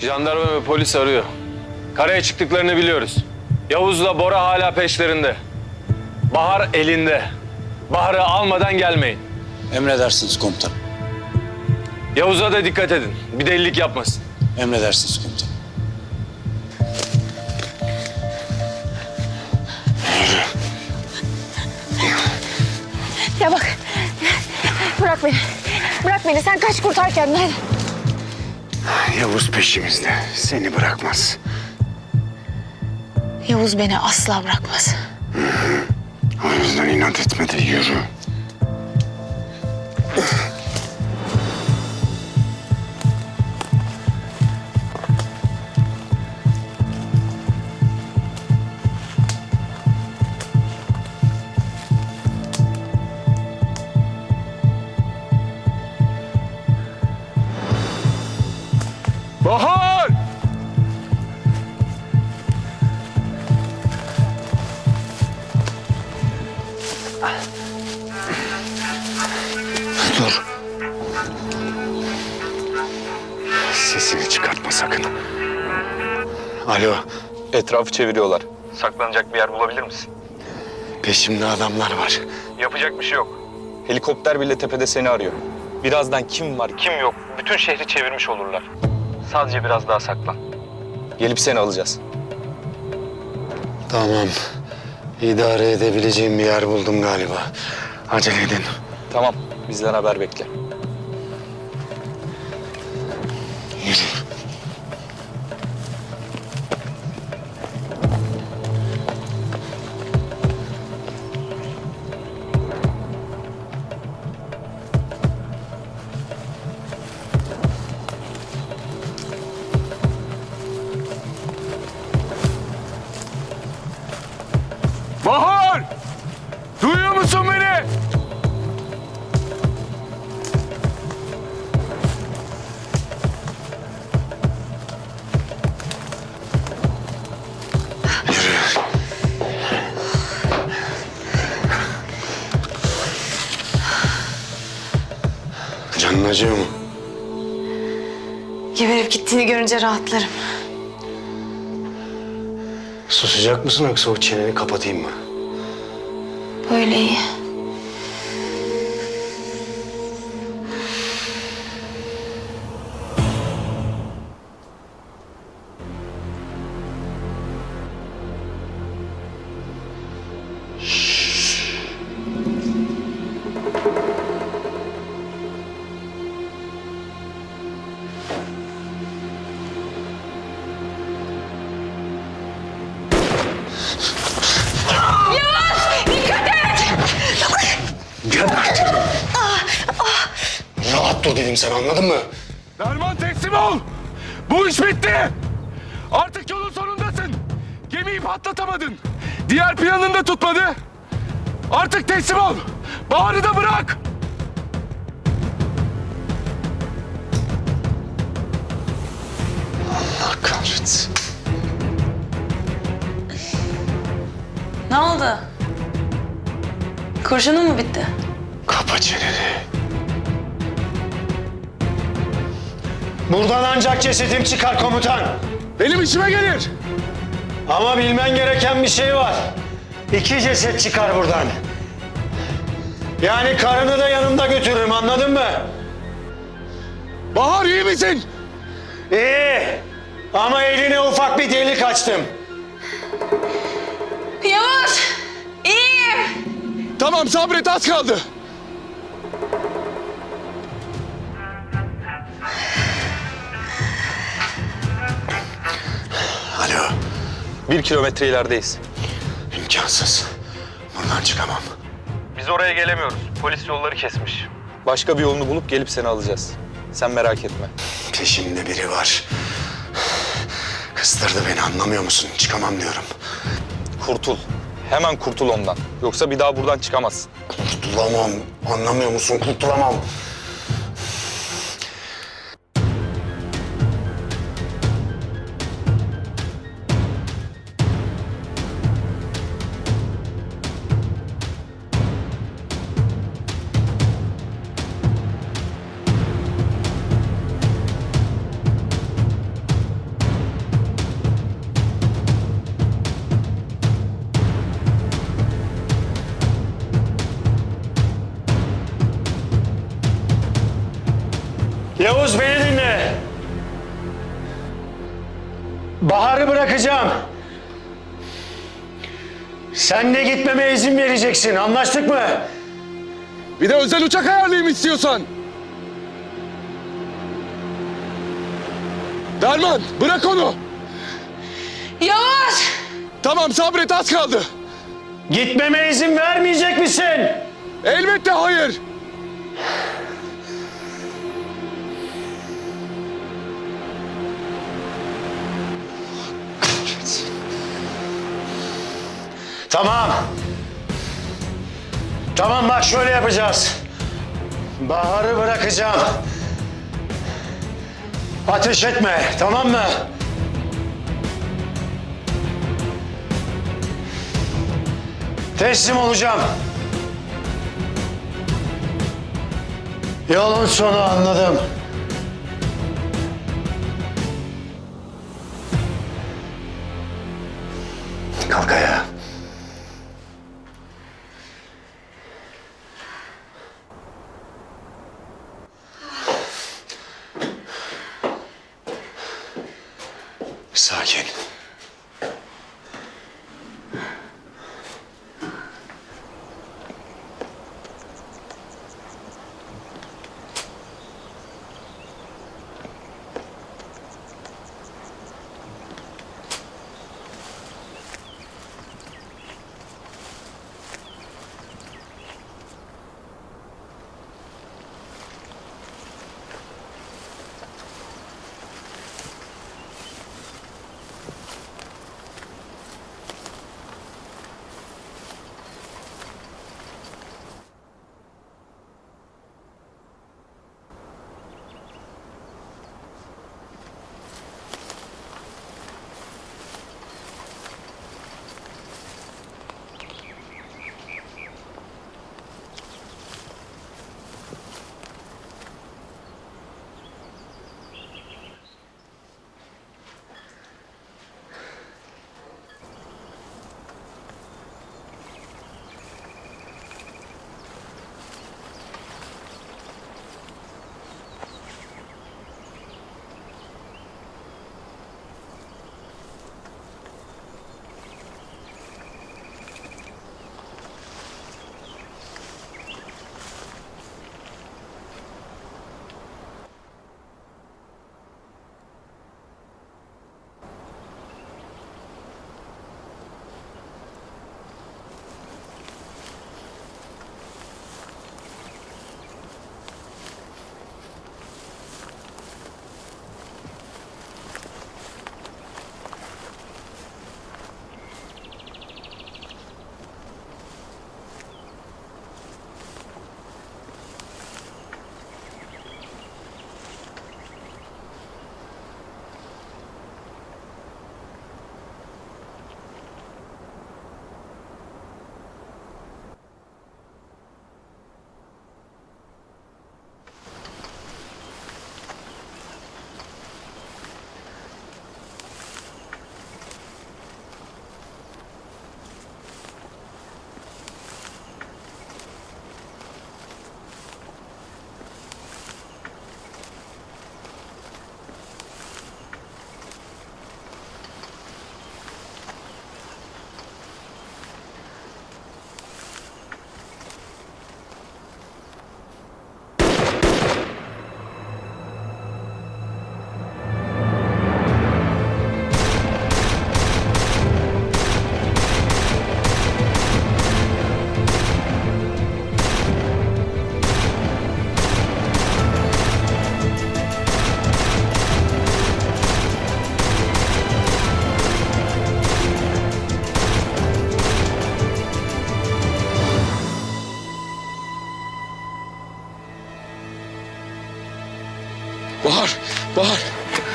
Jandarma ve polis arıyor. Karaya çıktıklarını biliyoruz. Yavuz'la Bora hala peşlerinde. Bahar elinde. Bahar'ı almadan gelmeyin. Emredersiniz komutanım. Yavuz'a da dikkat edin. Bir delilik yapmasın. Emredersiniz komutanım. Ya bak. Bırak beni. Bırak beni. Sen kaç kurtar kendini. hadi. Yavuz peşimizde. Seni bırakmaz. Yavuz beni asla bırakmaz. O yüzden inat etme de yürü. Çıkartma sakın. Alo. Etrafı çeviriyorlar. Saklanacak bir yer bulabilir misin? Peşimde adamlar var. Yapacak bir şey yok. Helikopter bile tepede seni arıyor. Birazdan kim var kim yok bütün şehri çevirmiş olurlar. Sadece biraz daha saklan. Gelip seni alacağız. Tamam. İdare edebileceğim bir yer buldum galiba. Acele edin. Tamam bizden haber bekle. Görünce rahatlarım. Susacak mısın yoksa o çeneni kapatayım mı? Böyle iyi. Gel artık. Rahat dur dedim sen anladın mı? Derman teslim ol! Bu iş bitti! Artık yolun sonundasın! Gemiyi patlatamadın! Diğer planını da tutmadı! Artık teslim ol! Bahar'ı da bırak! Allah kahretsin. Ne oldu? Kurşunun mu bitti? Kapa çeneni. Buradan ancak cesedim çıkar komutan. Benim işime gelir! Ama bilmen gereken bir şey var. İki ceset çıkar buradan. Yani karını da yanımda götürürüm anladın mı? Bahar iyi misin? İyi. Ama eline ufak bir delik açtım. Tamam sabret az kaldı. Alo. Bir kilometre ilerideyiz. İmkansız. Buradan çıkamam. Biz oraya gelemiyoruz. Polis yolları kesmiş. Başka bir yolunu bulup gelip seni alacağız. Sen merak etme. Peşimde biri var. Kıstırdı beni anlamıyor musun? Çıkamam diyorum. Kurtul. Hemen kurtul ondan. Yoksa bir daha buradan çıkamazsın. Kurtulamam. Anlamıyor musun? Kurtulamam. Bahar'ı bırakacağım. Sen de gitmeme izin vereceksin. Anlaştık mı? Bir de özel uçak ayarlayayım istiyorsan. Derman bırak onu. Yavuz! Tamam sabret az kaldı. Gitmeme izin vermeyecek misin? Elbette hayır. Tamam. Tamam bak şöyle yapacağız. Bahar'ı bırakacağım. Ateş etme tamam mı? Teslim olacağım. Yolun sonu anladım. Kalk ayağa.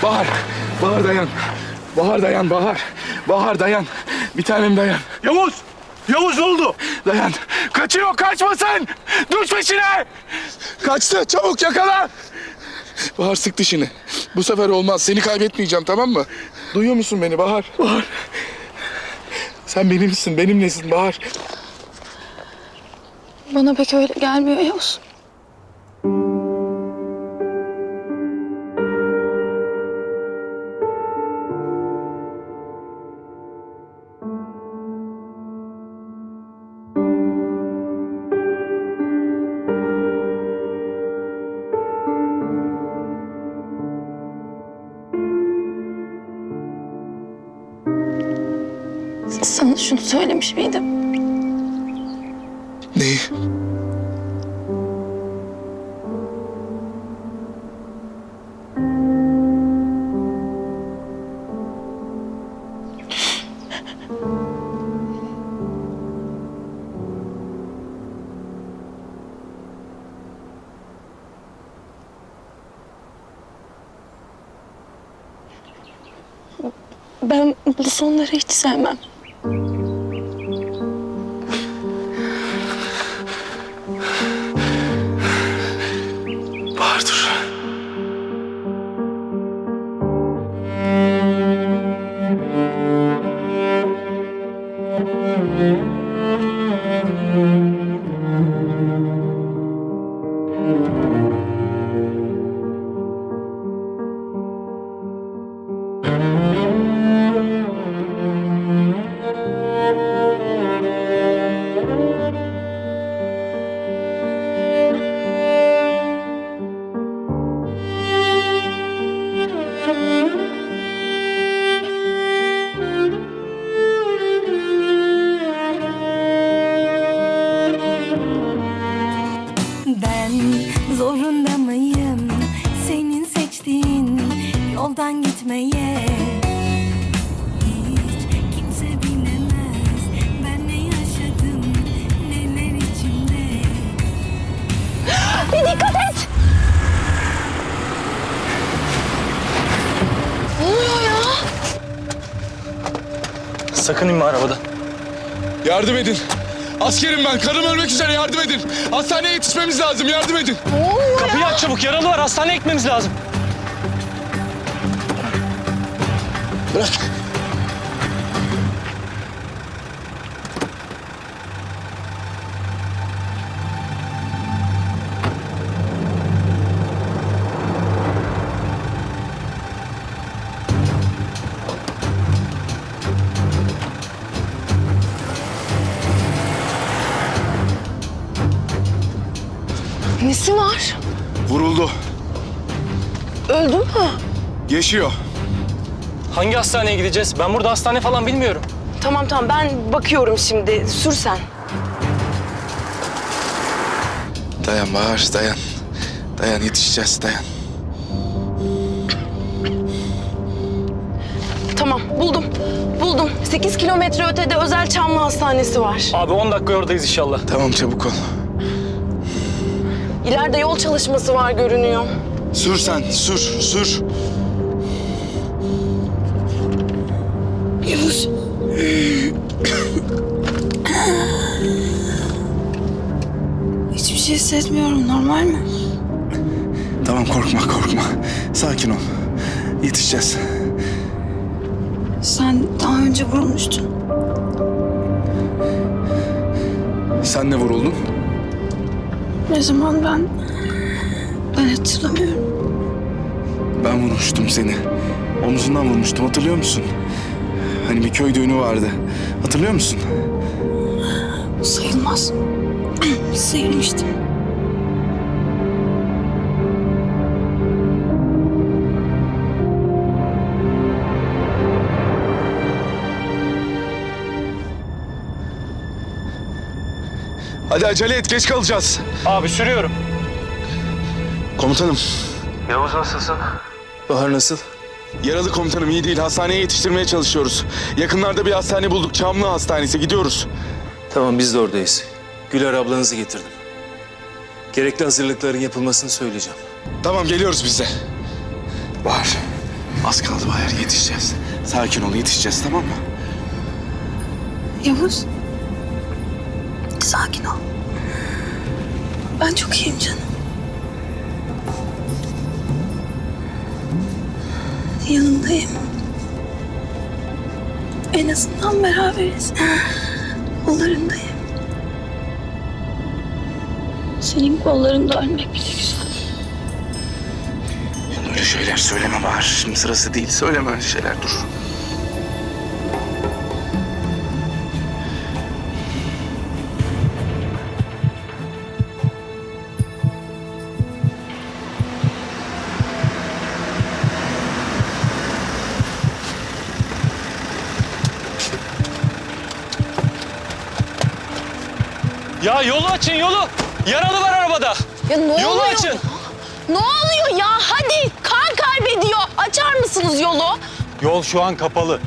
Bahar, Bahar dayan. Bahar dayan, Bahar. Bahar dayan. Bir tanem dayan. Yavuz! Yavuz ne oldu? Dayan. Kaçıyor, kaçmasın. Düş peşine. Kaçtı, çabuk yakala. Bahar sık dişini. Bu sefer olmaz. Seni kaybetmeyeceğim, tamam mı? Duyuyor musun beni Bahar? Bahar. Sen benimsin, benimlesin Bahar. Bana pek öyle gelmiyor Yavuz. Söylemiş miydim? Neyi? Ben bu sonları hiç sevmem. Zorunda mıyım senin seçtiğin yoldan gitmeye? Hiç kimse bilemez ben ne yaşadım neler içimde. Sakın inme arabadan. Yardım edin. Askerim ben. Karım ölmek üzere yardım edin. Hastaneye yetişmemiz lazım. Yardım edin. Kapıyı aç çabuk yaralı var hastaneye gitmemiz lazım. Bırak. Yaşıyor. Hangi hastaneye gideceğiz? Ben burada hastane falan bilmiyorum. Tamam tamam ben bakıyorum şimdi. Sür sen. Dayan Bahar dayan. Dayan yetişeceğiz dayan. Tamam buldum. Buldum. 8 kilometre ötede özel Çamlı Hastanesi var. Abi 10 dakika oradayız inşallah. Tamam çabuk ol. İleride yol çalışması var görünüyor. Sür sen sür sür. Şey hissetmiyorum. Normal mi? Tamam korkma korkma. Sakin ol. Yetişeceğiz. Sen daha önce vurulmuştun. Sen ne vuruldun? Ne zaman ben... Ben hatırlamıyorum. Ben vurmuştum seni. Omzundan vurmuştum hatırlıyor musun? Hani bir köy düğünü vardı. Hatırlıyor musun? Sayılmaz. Sıyırmıştım. Hadi acele et geç kalacağız. Abi sürüyorum. Komutanım. Bahar nasıl? Yaralı komutanım iyi değil. Hastaneye yetiştirmeye çalışıyoruz. Yakınlarda bir hastane bulduk. Çamlı Hastanesi. Gidiyoruz. Tamam biz de oradayız. Güler ablanızı getirdim. Gerekli hazırlıkların yapılmasını söyleyeceğim. Tamam geliyoruz biz de. Bahar. Az kaldı Bahar. Yetişeceğiz. Sakin ol yetişeceğiz tamam mı? Yavuz. Sakin ol. Ben çok iyiyim canım. Yanındayım. En azından beraberiz. Kollarındayım. Senin kollarında ölmek bile güzel. Öyle şeyler söyleme Bahar. Şimdi sırası değil. Söyleme öyle şeyler. Dur. Ya yolu açın yolu. Yaralı var arabada. Ya ne Yolu oluyor? açın. Ne oluyor ya? Hadi kan kaybediyor. Açar mısınız yolu? Yol şu an kapalı.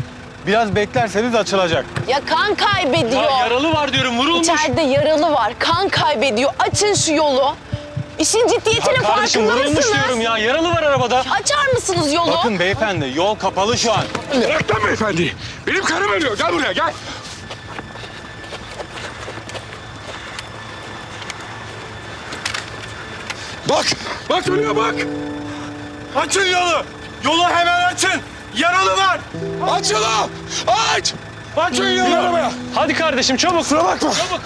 Biraz beklerseniz açılacak. Ya kan kaybediyor. Ya yaralı var diyorum vurulmuş. İçeride yaralı var. Kan kaybediyor. Açın şu yolu. İşin ciddiyetinin Ya kardeşim farkında vurulmuş mısınız? diyorum ya. Yaralı var arabada. Açar mısınız yolu? Bakın beyefendi yol kapalı şu an. Bırak lan beyefendi. Benim karım ölüyor. Gel buraya gel. Bak. Bak ölüyor bak. Açın yolu. Yolu hemen açın. Yaralı var. Aç yolu. Aç. Aç yolu. Bin arabaya. Hadi kardeşim çabuk. Kusura bakma. Çabuk.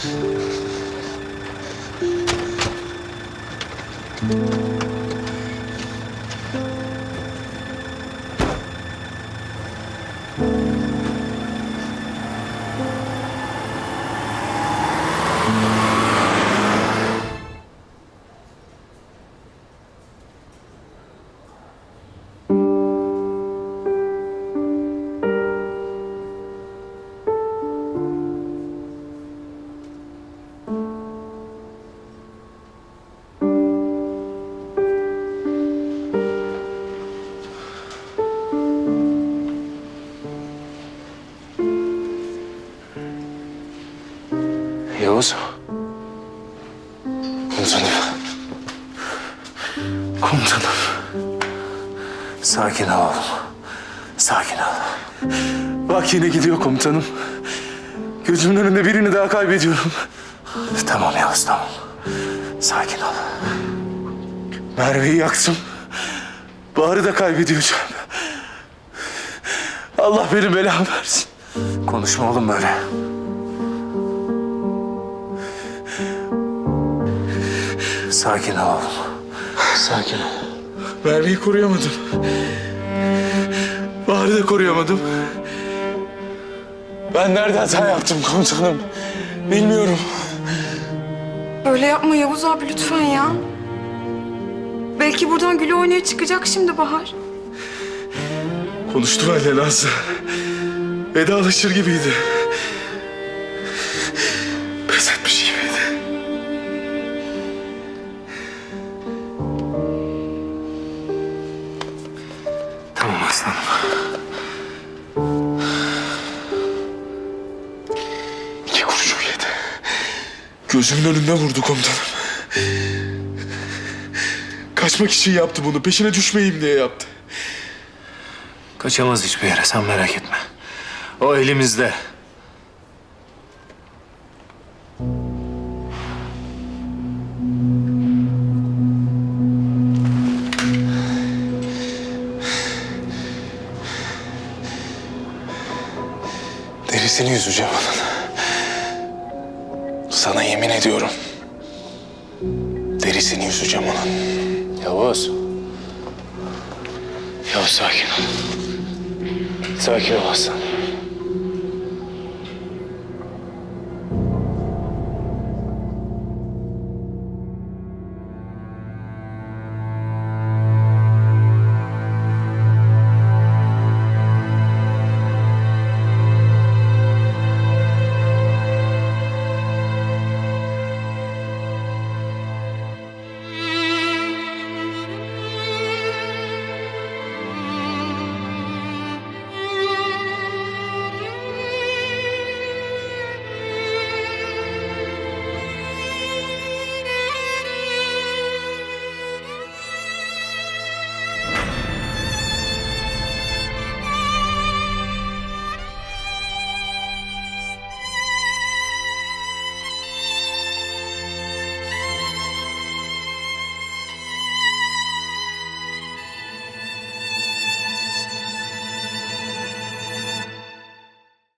Yavuz. Komutanım. Komutanım. Sakin ol oğlum. Sakin ol. Bak yine gidiyor komutanım. Gözümün önünde birini daha kaybediyorum. Tamam Yavuz tamam. Sakin ol. Merve'yi yaktım. Bahar'ı da kaybedeceğim. Allah benim belamı versin. Konuşma oğlum böyle. Sakin ol oğlum. Sakin ol. Merve'yi koruyamadım. Bahar'ı da koruyamadım. Ben nerede hata yaptım komutanım? Bilmiyorum. Böyle yapma Yavuz abi lütfen ya. Belki buradan güle oynaya çıkacak şimdi Bahar. Konuştu benimle Nazlı. Vedalaşır gibiydi. İki kurşun yedi. Gözümün önünde vurdu komutanım. Kaçmak için yaptı bunu. Peşine düşmeyeyim diye yaptı. Kaçamaz hiçbir yere sen merak etme. O elimizde. Derisini yüzeceğim onun. Sana yemin ediyorum. Derisini yüzeceğim onun. Yavuz. Yavuz sakin ol. Sakin ol aslanım.